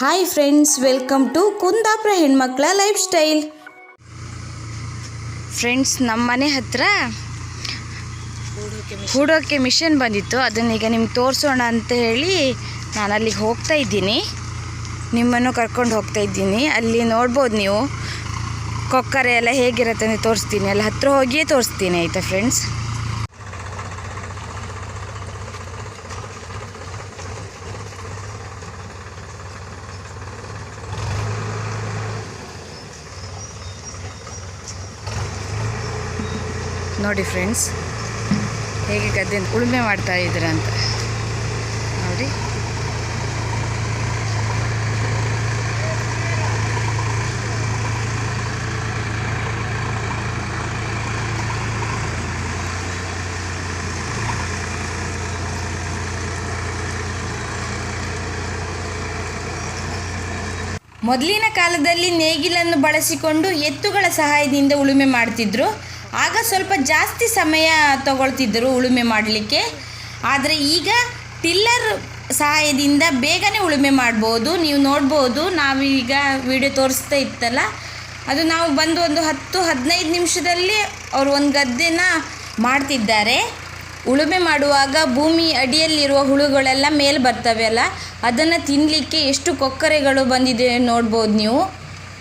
Hi friends welcome to Kundapura ಹೆಣ್ಮಕ್ಳ life style friends ನಮ್ಮ ಮನೆ ಹತ್ರ ಹೂಡೋಕ್ಕೆ ಮಿಷನ್. ಬಂದಿತ್ತು. ಅದನ್ನೀಗ ನಿಮ್ಗೆ ತೋರಿಸೋಣ ಅಂತ ಹೇಳಿ ನಾನು ಅಲ್ಲಿಗೆ ಹೋಗ್ತಾ ಇದ್ದೀನಿ. ನಿಮ್ಮನ್ನು ಕರ್ಕೊಂಡು ಹೋಗ್ತಾ ಇದ್ದೀನಿ. ಅಲ್ಲಿ ನೋಡ್ಬೋದು ನೀವು. ಕೊಕ್ಕರೆ ಎಲ್ಲ ಹೇಗಿರುತ್ತೆ ಅಂತ ತೋರಿಸ್ತೀನಿ. ಅಲ್ಲಿ ಹತ್ರ ಹೋಗಿಯೇ ತೋರಿಸ್ತೀನಿ ಆಯಿತಾ ಫ್ರೆಂಡ್ಸ್ ನೋಡಿ ಫ್ರೆಂಡ್ಸ್, ಹೇಗೆ ಗದ್ದೆ ಉಳುಮೆ ಮಾಡ್ತಾ ಇದ್ದೀರ ಅಂತ. ನೋಡಿ. ಮೊದಲಿನ ಕಾಲದಲ್ಲಿ ನೇಗಿಲನ್ನು ಬಳಸಿಕೊಂಡು ಎತ್ತುಗಳ ಸಹಾಯದಿಂದ ಉಳುಮೆ ಮಾಡ್ತಿದ್ರು. ಆಗ ಸ್ವಲ್ಪ ಜಾಸ್ತಿ ಸಮಯ ತಗೊಳ್ತಿದ್ದರು ಉಳುಮೆ ಮಾಡಲಿಕ್ಕೆ. ಆದರೆ ಈಗ ಟಿಲ್ಲರ್ ಸಹಾಯದಿಂದ ಬೇಗನೆ ಉಳುಮೆ ಮಾಡ್ಬೋದು. ನೀವು ನೋಡ್ಬೋದು, ನಾವೀಗ ವಿಡಿಯೋ ತೋರಿಸ್ತಾ ಇತ್ತಲ್ಲ? ಅದು ನಾವು ಬಂದು ಒಂದು ಹತ್ತು, ಹದಿನೈದು ನಿಮಿಷದಲ್ಲಿ ಅವರು ಒಂದು ಗದ್ದೆನ ಮಾಡ್ತಿದ್ದಾರೆ. ಉಳುಮೆ ಮಾಡುವಾಗ ಭೂಮಿ ಅಡಿಯಲ್ಲಿರುವ ಹುಳುಗಳೆಲ್ಲ ಮೇಲೆ ಬರ್ತವೆ ಅಲ್ಲ? ಅದನ್ನು ತಿನ್ನಲಿಕ್ಕೆ ಎಷ್ಟು ಕೊಕ್ಕರೆಗಳು ಬಂದಿದೆ ನೋಡ್ಬೋದು ನೀವು.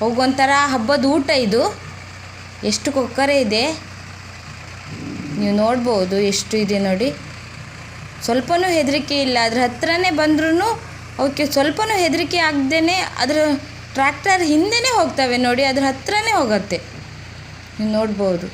ಅವಗೊಂಥರ ಹಬ್ಬದ ಊಟ ಇದು. ಎಷ್ಟು ಕೊಕ್ಕರೆ ಇದೆ? ನೀವು ನೋಡ್ಬೋದು ಎಷ್ಟು ಇದೆ ನೋಡಿ. ಸ್ವಲ್ಪನೂ ಹೆದರಿಕೆ ಇಲ್ಲ. ಅದ್ರ ಹತ್ರನೇ ಬಂದ್ರೂ ಅವಕ್ಕೆ ಸ್ವಲ್ಪನೂ ಹೆದರಿಕೆ ಆಗದೇ ಅದರ ಟ್ರ್ಯಾಕ್ಟರ್ ಹಿಂದೆನೇ ಹೋಗ್ತವೆ ನೋಡಿ, ಅದ್ರ ಹತ್ರನೇ ಹೋಗುತ್ತೆ. ನೀವು ನೋಡ್ಬೋದು.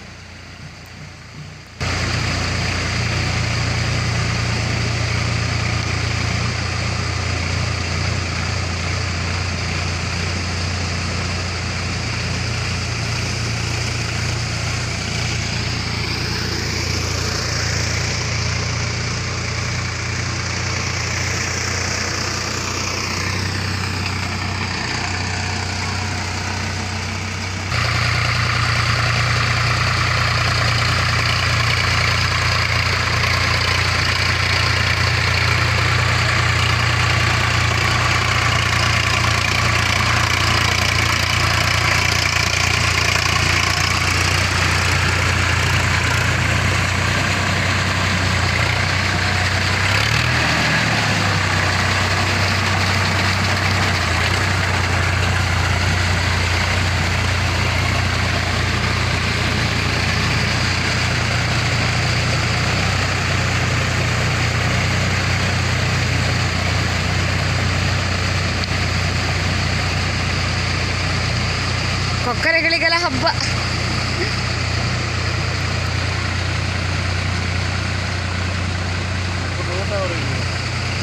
ಕೊಕ್ಕರೆಗಳಿಗೆಲ್ಲ ಹಬ್ಬ.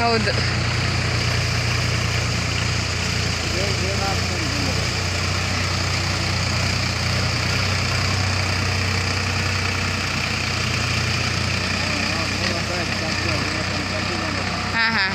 ಹೌದು ಹಾಂ ಹಾಂ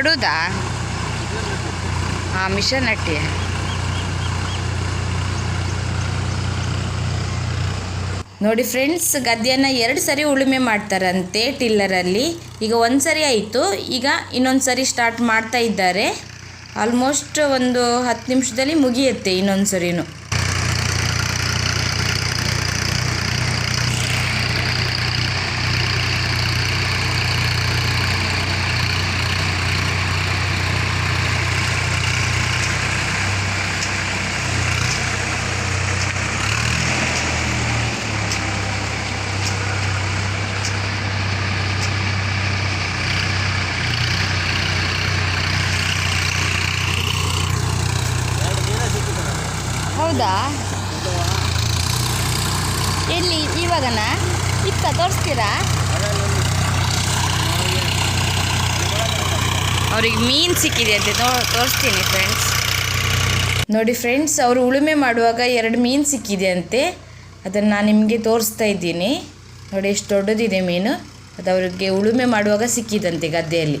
ನಡುದಾ ಹಾಂ ಮಿಷನ್ ಅಟ್ಟಿ. ನೋಡಿ ಫ್ರೆಂಡ್ಸ್ ಗದ್ದೆಯನ್ನು ಎರಡು ಸರಿ ಉಳುಮೆ ಮಾಡ್ತಾರಂತೆ ಟಿಲ್ಲರಲ್ಲಿ. ಈಗ ಒಂದು ಸರಿ ಆಯಿತು. ಈಗ ಇನ್ನೊಂದು ಸರಿ ಸ್ಟಾರ್ಟ್ ಮಾಡ್ತಾ ಇದ್ದಾರೆ. ಆಲ್ಮೋಸ್ಟ್ ಒಂದು ಹತ್ತು ನಿಮಿಷದಲ್ಲಿ ಮುಗಿಯುತ್ತೆ ಇನ್ನೊಂದು ಸರಿನೂ. ಹೌದಾ? ಎಲ್ಲಿ, ಇವಾಗನಾ? ಇತ್ತ ತೋರಿಸ್ತೀರಾ? ಅವ್ರಿಗೆ ಮೀನು ಸಿಕ್ಕಿದೆ ಅಂತ ತೋರಿಸ್ತೀನಿ ಫ್ರೆಂಡ್ಸ್ ನೋಡಿ ಫ್ರೆಂಡ್ಸ್ ಅವರು ಉಳುಮೆ ಮಾಡುವಾಗ ಎರಡು ಮೀನು ಸಿಕ್ಕಿದೆ ಅಂತೆ. ಅದನ್ನು ನಾನು ನಿಮಗೆ ತೋರಿಸ್ತಾ ಇದ್ದೀನಿ. ನೋಡಿ, ಎಷ್ಟು ದೊಡ್ಡದಿದೆ ಮೀನು. ಅದು ಅವ್ರಿಗೆ ಉಳುಮೆ ಮಾಡುವಾಗ ಸಿಕ್ಕಿದಂತೆ ಗದ್ದೆಯಲ್ಲಿ.